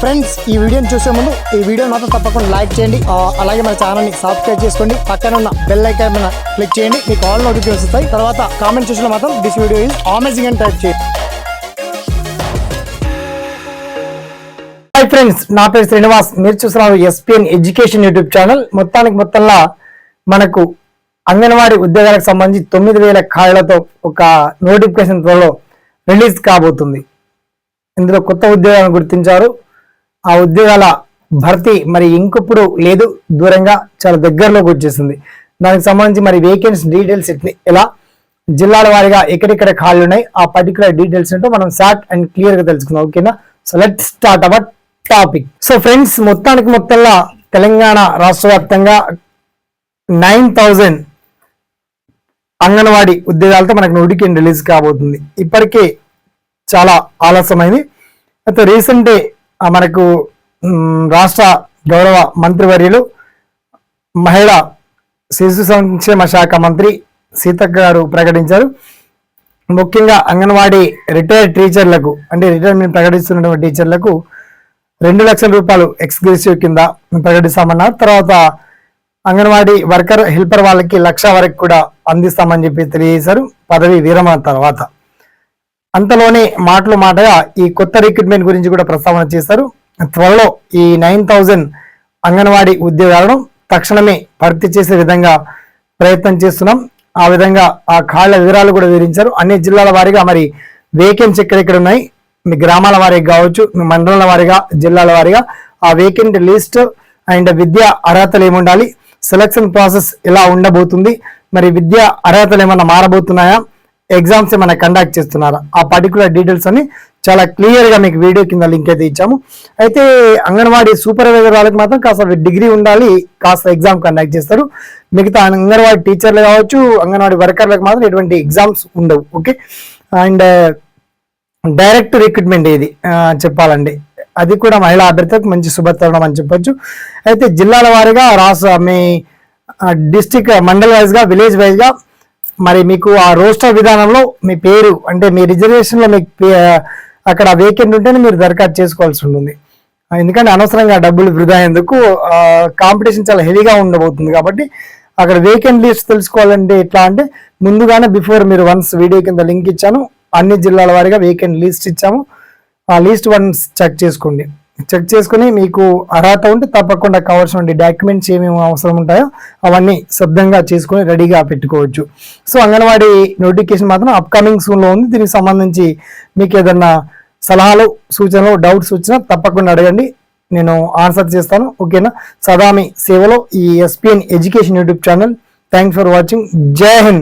Friends ఈ వీడియోని చూసే ముందు ఈ వీడియో మాత్రం తప్పకుండా లైక్ చేయండి. అలాగే మన ఛానల్ని సబ్స్క్రైబ్ చేసుకోండి. పక్కన ఉన్న బెల్ ఐకాన్ మీద క్లిక్ చేయండి. మీకు ఆల్ నోటిఫికేషన్ వస్తాయి. తర్వాత కామెంట్ చూసిన మాత్రం దిస్ వీడియో ఈజ్ అమేజింగ్ అని టైప్ చేయండి. హాయ్ ఫ్రెండ్స్ నా పేరు శ్రీనివాస్. మీరు చూస్తున్నారు ఎస్పీఎన్ ఎడ్యుకేషన్ యూట్యూబ్ ఛానల్ మొత్తానికి మొత్తంలో మనకు అంగన్వాడీ ఉద్యోగాలకు సంబంధించి తొమ్మిది వేల ఖాళీలతో ఒక నోటిఫికేషన్ త్వరలో రిలీజ్ కాబోతుంది. ఇందులో కొత్త ఉద్యోగాలను గుర్తించారు. ఆ ఉద్యోగాల భర్తీ మరి ఇంకొప్పుడు లేదు దూరంగా చాలా దగ్గరలోకి వచ్చేసింది. దానికి సంబంధించి మరి వేకెన్సీ డీటెయిల్స్ ఎలా జిల్లాల వారీగా ఎక్కడెక్కడ ఖాళీలు ఉన్నాయి ఆ పర్టికులర్ డీటెయిల్స్ ఏంటో మనం షార్ట్ అండ్ క్లియర్గా తెలుసుకుందాం ఓకేనా so let start our topic so friends మొత్తానికి మొత్తంలో తెలంగాణ రాష్ట్ర వ్యాప్తంగా నైన్ థౌజండ్ అంగన్వాడీ ఉద్యోగాలతో మనకు నోటిఫికేషన్ రిలీజ్ కాబోతుంది. ఇప్పటికే చాలా ఆలస్యమైంది. అయితే రీసెంటే మనకు రాష్ట్ర గౌరవ మంత్రివర్యులు మహిళా శిశు సంక్షేమ శాఖ మంత్రి సీతక్క గారు ప్రకటించారు. ముఖ్యంగా అంగన్వాడీ రిటైర్డ్ టీచర్లకు అంటే రిటైర్మెంట్ ప్రకటిస్తున్నటువంటి టీచర్లకు రెండు లక్షల రూపాయలు ఎక్స్క్లూసివ్ కింద ప్రకటిస్తామన్నారు. తర్వాత అంగన్వాడీ వర్కర్ హెల్పర్ వాళ్ళకి లక్ష వరకు కూడా అందిస్తామని చెప్పి తెలియజేశారు. పదవి విరమణ తర్వాత. అంతలోనే మాటలు మాటగా ఈ కొత్త రిక్రూట్మెంట్ గురించి కూడా ప్రస్తావన చేశారు. త్వరలో ఈ నైన్ థౌజండ్ అంగన్వాడీ ఉద్యోగాలను తక్షణమే భర్తీ చేసే విధంగా ప్రయత్నం చేస్తున్నాం. ఆ విధంగా ఆ ఖాళీల వివరాలు కూడా వివరించారు. అన్ని జిల్లాల వారీగా మరి వేకెన్సీ ఎక్కడెక్కడ ఉన్నాయి? మీ గ్రామాల వారికి కావచ్చు మీ మండలాల వారీగా జిల్లాల వారీగా ఆ వేకెంట్ లిస్ట్ అండ్ విద్యా అర్హతలు ఏముండాలి? సెలక్షన్ ప్రాసెస్ ఎలా ఉండబోతుంది? మరి విద్యా అర్హతలు ఏమన్నా మారబోతున్నాయా? ఎగ్జామ్స్ ఏమైనా కండక్ట్ చేస్తున్నారా? ఆ పర్టికులర్ డీటెయిల్స్ అని చాలా క్లియర్గా మీకు వీడియో కింద లింక్ అయితే ఇచ్చాము. అయితే అంగన్వాడీ సూపర్వైజర్ వాళ్ళకి మాత్రం కాస్త డిగ్రీ ఉండాలి కాస్త ఎగ్జామ్ కండక్ట్ చేస్తారు. మిగతా అంగన్వాడీ టీచర్లు కావచ్చు అంగన్వాడీ వర్కర్లకు మాత్రం ఎటువంటి ఎగ్జామ్స్ ఉండవు ఓకే అండ్ డైరెక్ట్ రిక్రూట్మెంట్ ఇది చెప్పాలండి. అది కూడా మహిళా అభ్యర్థులకు మంచి శుభతరణం అని చెప్పొచ్చు. అయితే జిల్లాల వారీగా రాష్ట్ర మీ డిస్టిక్ మండల్ వైజ్గా విలేజ్ వైజ్గా మరి మీకు ఆ రోస్టర్ విధానంలో మీ పేరు అంటే మీ రిజర్వేషన్లో మీకు అక్కడ వేకెంట్ ఉంటేనే మీరు దరఖాస్తు చేసుకోవాల్సి ఉంటుంది. ఎందుకంటే అనవసరంగా డబ్బులు వృధా ఎందుకు కాంపిటీషన్ చాలా హెవీగా ఉండబోతుంది కాబట్టి అక్కడ వేకెంట్ లిస్ట్ తెలుసుకోవాలంటే ఎట్లా అంటే ముందుగానే బిఫోర్ మీరు వన్స్ వీడియో కింద లింక్ ఇచ్చాను అన్ని జిల్లాల వారిగా వేకెంట్ లిస్ట్ ఇచ్చాము. ఆ లిస్ట్ వన్స్ చెక్ చేసుకోండి. చెక్ చేసుకుని మీకు అర్హత ఉంటే తప్పకుండా కావాల్సిన డాక్యుమెంట్స్ ఏమేమి అవసరం ఉంటాయో అవన్నీ శబ్దంగా చేసుకుని రెడీగా పెట్టుకోవచ్చు. సో అంగన్వాడీ నోటిఫికేషన్ మాత్రం అప్కమింగ్ సూన్లో ఉంది. దీనికి సంబంధించి మీకు ఏదన్నా సలహాలు సూచనలు డౌట్స్ వచ్చినా తప్పకుండా అడగండి. నేను ఆన్సర్ చేస్తాను. ఓకేనా? సదామి సేవలో ఈ SPN education YouTube channel thanks for watching జై హింద్!